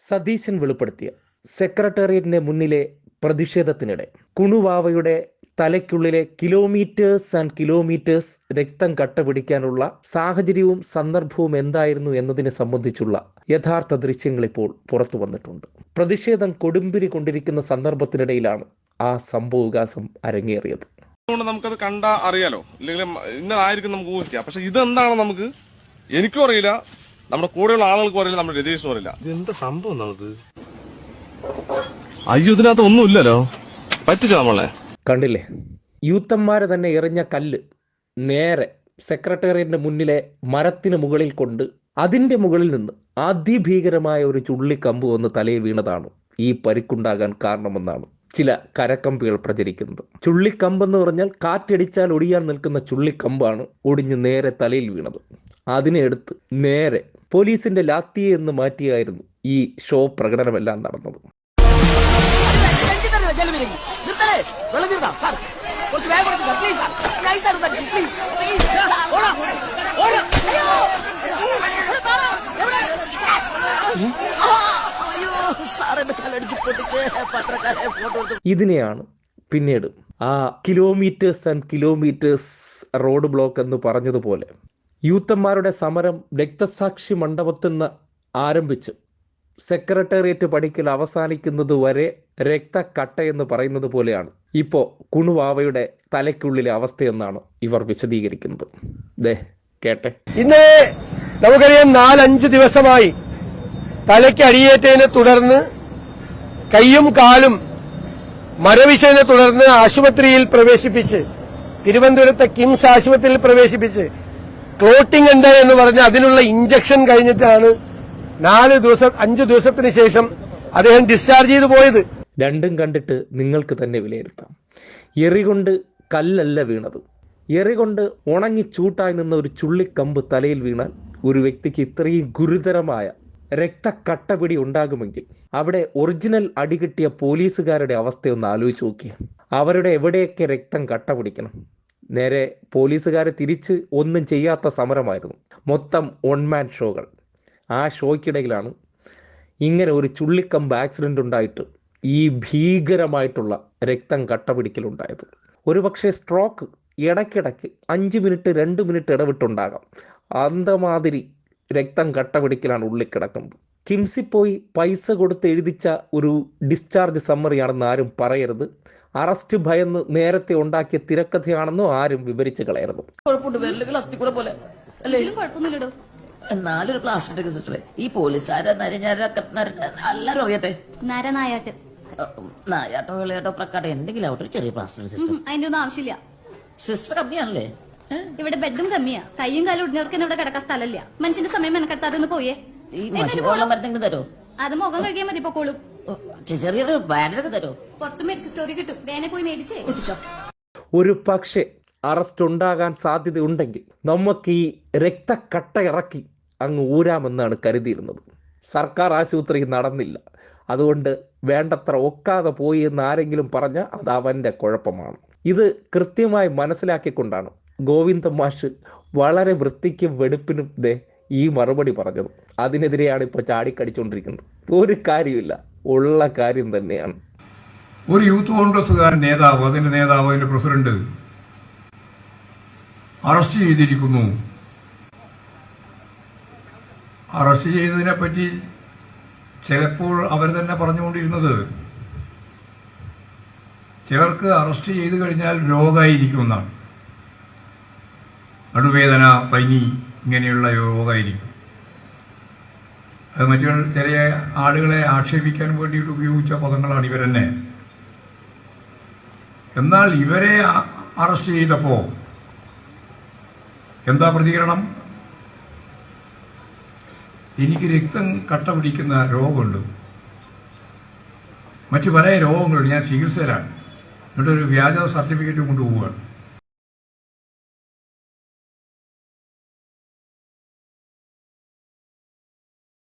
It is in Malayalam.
സതീശൻ വെളിപ്പെടുത്തിയ സെക്രട്ടേറിയറ്റിന്റെ മുന്നിലെ പ്രതിഷേധത്തിനിടെ കുണുവാവയുടെ തലയ്ക്കുള്ളിലെ കിലോമീറ്റേഴ്സ് ആൻഡ് കിലോമീറ്റേഴ്സ് രക്തം കട്ടപിടിക്കാനുള്ള സാഹചര്യവും സന്ദർഭവും എന്തായിരുന്നു എന്നതിനെ സംബന്ധിച്ചുള്ള യഥാർത്ഥ ദൃശ്യങ്ങൾ ഇപ്പോൾ പുറത്തു വന്നിട്ടുണ്ട്. പ്രതിഷേധം കൊടുമ്പിരി കൊണ്ടിരിക്കുന്ന സന്ദർഭത്തിനിടയിലാണ് ആ സംഭവവികാസം അരങ്ങേറിയത്. നമുക്കത് കണ്ടാ അറിയാലോ. ഇല്ലെങ്കിൽ ഇന്നതായിരിക്കും നമുക്ക് ഊഹിക്കാം. പക്ഷെ ഇതെന്താണ് നമുക്ക്? എനിക്കും അറിയില്ല. നമ്മുടെ കൂടെയുള്ള ആളുകൾക്ക് പറയില്ല നമ്മുടെ രതീഷ് പറയില്ല. ഇതെന്താ സംഭവം നമുക്ക്? അയ്യോ ഇതിനകത്ത് ഒന്നുമില്ലല്ലോ പറ്റിച്ച നമ്മളെ? കണ്ടില്ലേ? യൂത്തന്മാരെ തന്നെ എറിഞ്ഞ കല്ല് നേരെ സെക്രട്ടേറിയറ്റിന്റെ മുന്നിലെ മരത്തിന് മുകളിൽ കൊണ്ട് അതിന്റെ മുകളിൽ നിന്ന് അതിഭീകരമായ ഒരു ചുള്ളിക്കമ്പ് വന്ന് തലയിൽ വീണതാണ്. ഈ പരിക്കുണ്ടാകാൻ കാരണമെന്നാണ് ചില കരക്കമ്പികൾ പ്രചരിക്കുന്നത്. ചുള്ളിക്കമ്പ് എന്ന് പറഞ്ഞാൽ കാറ്റടിച്ചാൽ ഒടിയാൻ നിൽക്കുന്ന ചുള്ളിക്കമ്പാണ് ഒടിഞ്ഞ് നേരെ തലയിൽ വീണത്. അതിനെ എടുത്ത് നേരെ പോലീസിന്റെ ലാത്തിയെ എന്ന് മാറ്റിയായിരുന്നു ഈ ഷോ പ്രകടനമെല്ലാം നടന്നത്. ഇതിനെയാണ് പിന്നീട് ആ kilometres and kilometres road block എന്ന് പറഞ്ഞതുപോലെ യൂത്തന്മാരുടെ സമരം രക്തസാക്ഷി മണ്ഡപത്തിൽ നിന്ന് ആരംഭിച്ച്. സെക്രട്ടേറിയറ്റ് പഠിക്കൽ അവസാനിക്കുന്നത് വരെ രക്തക്കട്ട എന്ന് പറയുന്നത് പോലെയാണ്. ഇപ്പോൾ കുണുവാവയുടെ തലയ്ക്കുള്ളിലെ അവസ്ഥയെന്നാണ് ഇവർ വിശദീകരിക്കുന്നത്. ദേ കേട്ടെ. ഇന്ന് നമുക്കറിയാം നാലഞ്ച് ദിവസമായി തലയ്ക്ക് അടിയേറ്റതിനെ തുടർന്ന് കൈയും കാലും മരവിശതിനെ തുടർന്ന് ആശുപത്രിയിൽ പ്രവേശിപ്പിച്ച് തിരുവനന്തപുരത്തെ കിംസ് ആശുപത്രിയിൽ പ്രവേശിപ്പിച്ച് ക്ലോട്ടിംഗ് ഉണ്ട് എന്ന് പറഞ്ഞ് അതിനുള്ള ഇഞ്ചക്ഷൻ കഴിഞ്ഞിട്ടാണ് നാല് ദിവസം അഞ്ചു ദിവസത്തിന് ശേഷം അദ്ദേഹം ഡിസ്ചാർജ് ചെയ്തു പോയത്. രണ്ടും കണ്ടിട്ട് നിങ്ങൾക്ക് തന്നെ വിലയിരുത്താം. എറികൊണ്ട് കല്ലല്ല വീണത്. എറികൊണ്ട് ഉണങ്ങി ചൂട്ടായി നിന്ന ഒരു ചുള്ളിക്കമ്പ് തലയിൽ വീണാൽ ഒരു വ്യക്തിക്ക് ഇത്രയും ഗുരുതരമായ രക്തക്കട്ടപിടി ഉണ്ടാകുമെങ്കിൽ അവിടെ ഒറിജിനൽ അടികിട്ടിയ പോലീസുകാരുടെ അവസ്ഥയൊന്ന് ആലോചിച്ച് നോക്കിയാൽ അവരുടെ എവിടെയൊക്കെ രക്തം കട്ട പിടിക്കണം നേരെ പോലീസുകാരെ തിരിച്ച് ഒന്നും ചെയ്യാത്ത സമരമായിരുന്നു. മൊത്തം ഒൺമാൻ ഷോകൾ ആ ഷോയ്ക്കിടയിലാണ് ഇങ്ങനെ ഒരു ചുള്ളിക്കമ്പ് ആക്സിഡന്റ് ഉണ്ടായിട്ട് ഈ ഭീകരമായിട്ടുള്ള രക്തം കട്ടപിടിക്കലുണ്ടായത്. ഒരുപക്ഷെ സ്ട്രോക്ക് ഇടയ്ക്കിടയ്ക്ക് അഞ്ച് മിനിറ്റ് രണ്ട് മിനിറ്റ് ഇടവിട്ടുണ്ടാകാം. അന്തമാതിരി രക്തം കട്ടപിടിക്കലാണ് ഉള്ളിൽ കിടക്കുന്നത്. കിംസിൽ പോയി പൈസ കൊടുത്ത് എഴുതിച്ച ഒരു ഡിസ്ചാർജ് സമ്മറിയാണെന്ന് ആരും പറയരുത്. അറസ്റ്റ് ഭയന്ന് നേരത്തെ ഉണ്ടാക്കിയ തിരക്കഥയാണെന്നും ആരും വിവരിച്ചു കളയരുത്. കുഴപ്പമുണ്ട്. വിരലുകൾ അസ്ഥിക്കൂടെ പോലെ. അല്ലേ? ഇതിലും കുഴപ്പമൊന്നുമില്ലടോ. എന്നാലും ഒരു പ്ലാസ്റ്റിക് സിസ്റ്ററെ ഈ പോലീസുകാരെ എല്ലാരും അറിയട്ടെ. നരനായാട്ട്. നായാട്ടോ വിളയാട്ടോ പ്രക്കാട്ടോ എന്തെങ്കിലും ആവട്ടെ ഒരു ചെറിയ പ്ലാസ്റ്റിക് സിസ്റ്റർ അതിന്റെ ഒന്നും ആവശ്യമില്ല. സിസ്റ്റർ കമ്മിയാണല്ലേ? ഇവിടെ ബെഡും കമ്മിയാ. കയ്യും കാലും ഒടിഞ്ഞവർക്ക് ഇവിടെ കിടക്കാൻ സ്ഥലമില്ല. മനുഷ്യന്റെ സമയം മെനക്കെടുത്താതെ ഒന്ന് പോയേ. ഈ മഷി വെള്ളം മരുന്നെങ്കിലും തരോ? അത് മുഖം കഴുകിയാൽ മതി പൊക്കോളും ചെറിയൊരു തരോ? പുറത്ത് മെഡിക്കൽ സ്റ്റോറി കിട്ടും. പോയി മേടിച്ചേ. ഒരു പക്ഷേ അറസ്റ്റ് ഉണ്ടാകാൻ സാധ്യതയുണ്ടെങ്കിൽ നമുക്ക് ഈ രക്തക്കട്ട ഇറക്കി അങ്ങ് ഊരാമെന്നാണ് കരുതിയിരുന്നത്. സർക്കാർ ആശുപത്രി നടന്നില്ല. അതുകൊണ്ട് വേണ്ടത്ര ഒക്കാതെ പോയി എന്ന് ആരെങ്കിലും പറഞ്ഞാൽ അത് അവന്റെ കുഴപ്പമാണ്. ഇത് കൃത്യമായി മനസ്സിലാക്കിക്കൊണ്ടാണ് ഗോവിന്ദ മാഷ് വളരെ വൃത്തിക്കും വെടുപ്പിനും ദേ ഈ മറുപടി പറഞ്ഞത് അതിനെതിരെയാണ് ഇപ്പോൾ ചാടിക്കടിച്ചുകൊണ്ടിരിക്കുന്നത്. ഒരു കാര്യമില്ല ഉള്ള കാര്യം തന്നെയാണ്. ഒരു യൂത്ത് കോൺഗ്രസ്സുകാരൻ നേതാവ് അതിന്റെ നേതാവ് അതിന്റെ പ്രസിഡന്റ് അറസ്റ്റ് ചെയ്തിരിക്കുന്നു. അറസ്റ്റ് ചെയ്തതിനെ പറ്റി ചിലപ്പോൾ അവർ തന്നെ പറഞ്ഞുകൊണ്ടിരുന്നത് ചിലർക്ക് അറസ്റ്റ് ചെയ്തു കഴിഞ്ഞാൽ രോഗമായിരിക്കും എന്നാണ്. നടുവേദന പനി ഇങ്ങനെയുള്ള യോഗമായിരിക്കും അത് മറ്റു ചെറിയ ആളുകളെ ആക്ഷേപിക്കാൻ വേണ്ടിയിട്ട് ഉപയോഗിച്ച പദങ്ങളാണ് ഇവരെന്നെ. എന്നാൽ ഇവരെ അറസ്റ്റ് ചെയ്തപ്പോൾ എന്താ പ്രതികരണം? എനിക്ക് രക്തം കട്ട പിടിക്കുന്ന രോഗമുണ്ട്. മറ്റു പല രോഗങ്ങളുണ്ട്. ഞാൻ ചികിത്സയിലാണ്. എന്നിട്ടൊരു വ്യാജ സർട്ടിഫിക്കറ്റ് കൊണ്ടുപോവുകയാണ്.